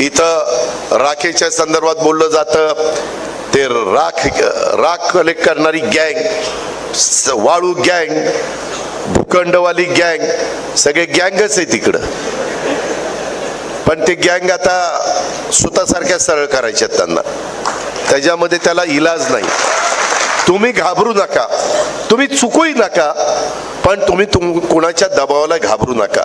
इथं राखेच्या संदर्भात बोललं जातं. ते राख राख कलेक्ट करणारी गँग वाळू गँग भूखंडवाली गँग सगळे गँगच आहे तिकडं. पण ते गँग आता स्वतःसारख्या सरळ करायच्यात त्यांना. त्याच्यामध्ये त्याला इलाज नाही. तुम्ही घाबरू नका. तुम्ही चुकूही नका. पण तुम्ही तुम कुणाच्या दबावाला घाबरू नका.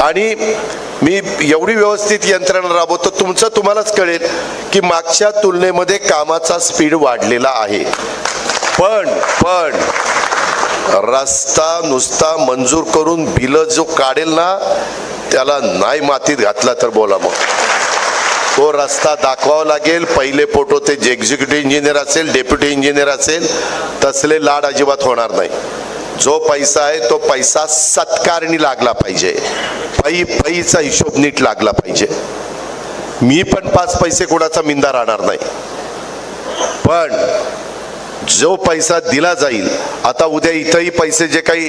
आणि मी एवढी व्यवस्थित यंत्रणा राबवतो तुमचं तुम्हालाच कळेल की मागच्या तुलनेमध्ये कामाचा स्पीड वाढलेला आहे. पण पण रस्ता नुसता मंजूर करून बिलं जो काढेल ना त्याला नाही मातीत घातला तर बोला मग. तो रस्ता दाखवावा लागेल पहिले फोटो ते जे एक्झिक्युटिव्ह इंजिनियर असेल डेप्युटी इंजिनियर असेल तसले लाड अजिबात होणार नाही. जो पैसा आहे तो पैसा सत्कारणी लागला पाहिजे. पै पैचा हिशोब नीट लागला पाहिजे. मी पण पाच पैसे कोणाचा मिंदा राहणार नाही. पण जो पैसा दिला जाईल आता उद्या इथंही पैसे जे काही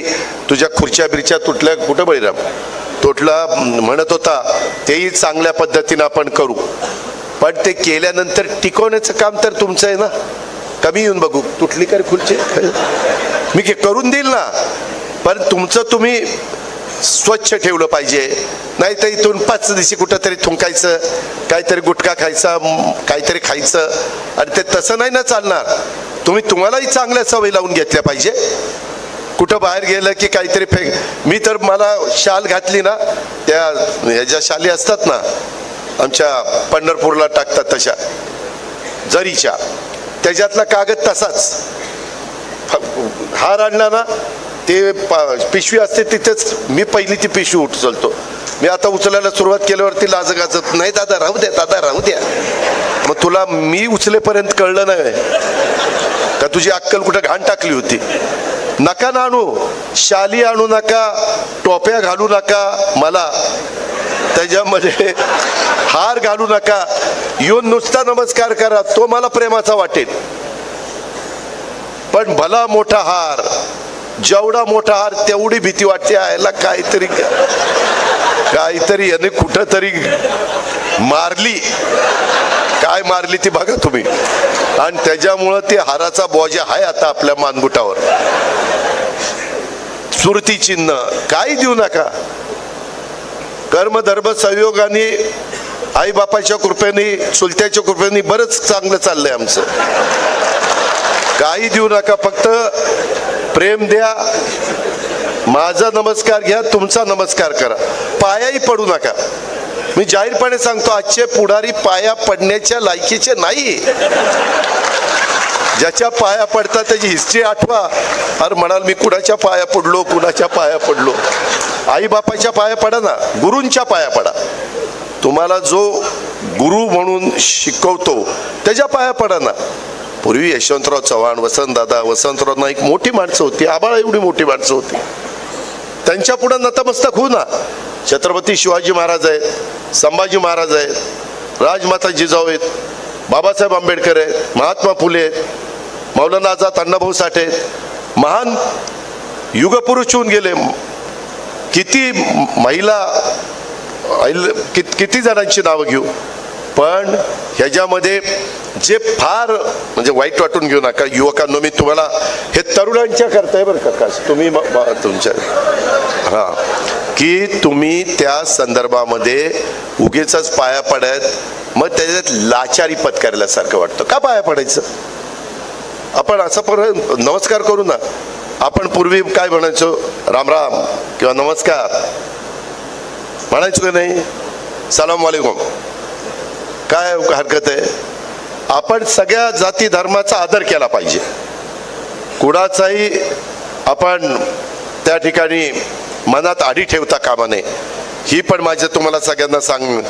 तुझ्या खुर्च्या बिरच्या तुटल्या कुठं बळीराम? तुटला म्हणत होता तेही चांगल्या पद्धतीनं आपण करू. पण ते केल्यानंतर टिकवण्याचं काम तर तुमचं आहे ना? कमी येऊन बघू तुटली कर खुर्ची? मी करून देईल ना? पण तुमचं तुम्ही स्वच्छ ठेवलं पाहिजे. नाही तर इथून पाच दिवशी कुठंतरी थुंकायचं काहीतरी गुटखा खायचा काहीतरी खायचं. आणि ते तसं नाही ना चालणार. तुम्ही तुम्हालाही चांगल्या सवयी लावून घेतल्या पाहिजे. कुठं बाहेर गेलं की काहीतरी फेक मी तर मला शाल घातली ना त्या ह्याच्या शाली असतात ना आमच्या पंढरपूरला टाकतात तशा जरीच्या त्याच्यातला कागद तसाच. हार आणला ना ते पिशवी असते तिथेच मी पहिली ती पिशवी उचलतो. मी आता उचलायला सुरुवात केल्यावरती लाज गाजत नाही दादा राहू द्या दादा राहू द्या. मग तुला मी उचलेपर्यंत कळलं नाही. का तुझी अक्कल कुठं घाण टाकली होती? नका ना आणू शाली आणू नका टोप्या घालू नका मला. त्याच्यामध्ये हार घालू नका. येऊन नुसता नमस्कार करा तो मला प्रेमाचा वाटेल. पण भला मोठा हार. जेवढा मोठा हार तेवढी भीती वाटते यायला काहीतरी काहीतरी याने कुठं तरी मारली. काय मारली ती बघा तुम्ही. आणि त्याच्यामुळं ते हाराचा बॉजा आहे आता आपल्या मानगुटावर. स्मृती चिन्ह काही देऊ नका. कर्म धर्म संयोगाने आई बापाच्या कृपेने चुलत्याच्या कृपेने बरंच चांगलं चाललंय आमचं. काही देऊ नका फक्त प्रेम द्या माझा नमस्कार घ्या तुमचा नमस्कार करा. पायाही पडू नका. मी जाहीरपणे सांगतो आजचे पुढारी पाया पडण्याच्या लायकीचे नाही. ज्याच्या पाया पडतात त्याची हिस्ट्री आठवा. अरे म्हणाल मी कुणाच्या पाया पडलो कुणाच्या पाया पडलो? आई बापाच्या पाया पडा ना गुरूंच्या पाया पडा. तुम्हाला जो गुरु म्हणून शिकवतो त्याच्या पाया पडा ना. पूर्वी यशवंतराव चव्हाण वसंतदादा वसंतराव नाईक मोठी माणसं होती. आबाळा एवढी मोठी माणसं होती. त्यांच्या पुढे नतमस्तक होऊ ना. छत्रपती शिवाजी महाराज आहेत संभाजी महाराज आहेत राजमाता जिजाऊ आहेत बाबासाहेब आंबेडकर आहेत महात्मा फुले आहेत मौलाना आझाद अण्णाभाऊ साठे महान युगपुरुष होऊन गेले. किती महिला कित- किती जणांची नावं घेऊ. पण ह्याच्यामध्ये जे फार म्हणजे वाईट वाटून घेऊ नका युवकांनो मी तुम्हाला हे तरुणांच्या करताय बरं का तुम्ही तुमच्या हां. की तुम्ही त्या संदर्भामध्ये उगीच पाया पडत मग त्याच्यात लाचारी पत्करल्यासारखं वाटतं. का पाया पडायचं? आपण असं पर नमस्कार करू ना. आपण पूर्वी काय म्हणायचो? राम राम किंवा नमस्कार. म्हणायचो का नाही? सलाम वालेकुम. काय हरकत आहे? आपण सगळ्या जाती धर्माचा आदर केला पाहिजे. कुणाचाही आपण त्या ठिकाणी मनात आडी ठेवता कामा नये. ही पण माझं तुम्हाला सगळ्यांना सांग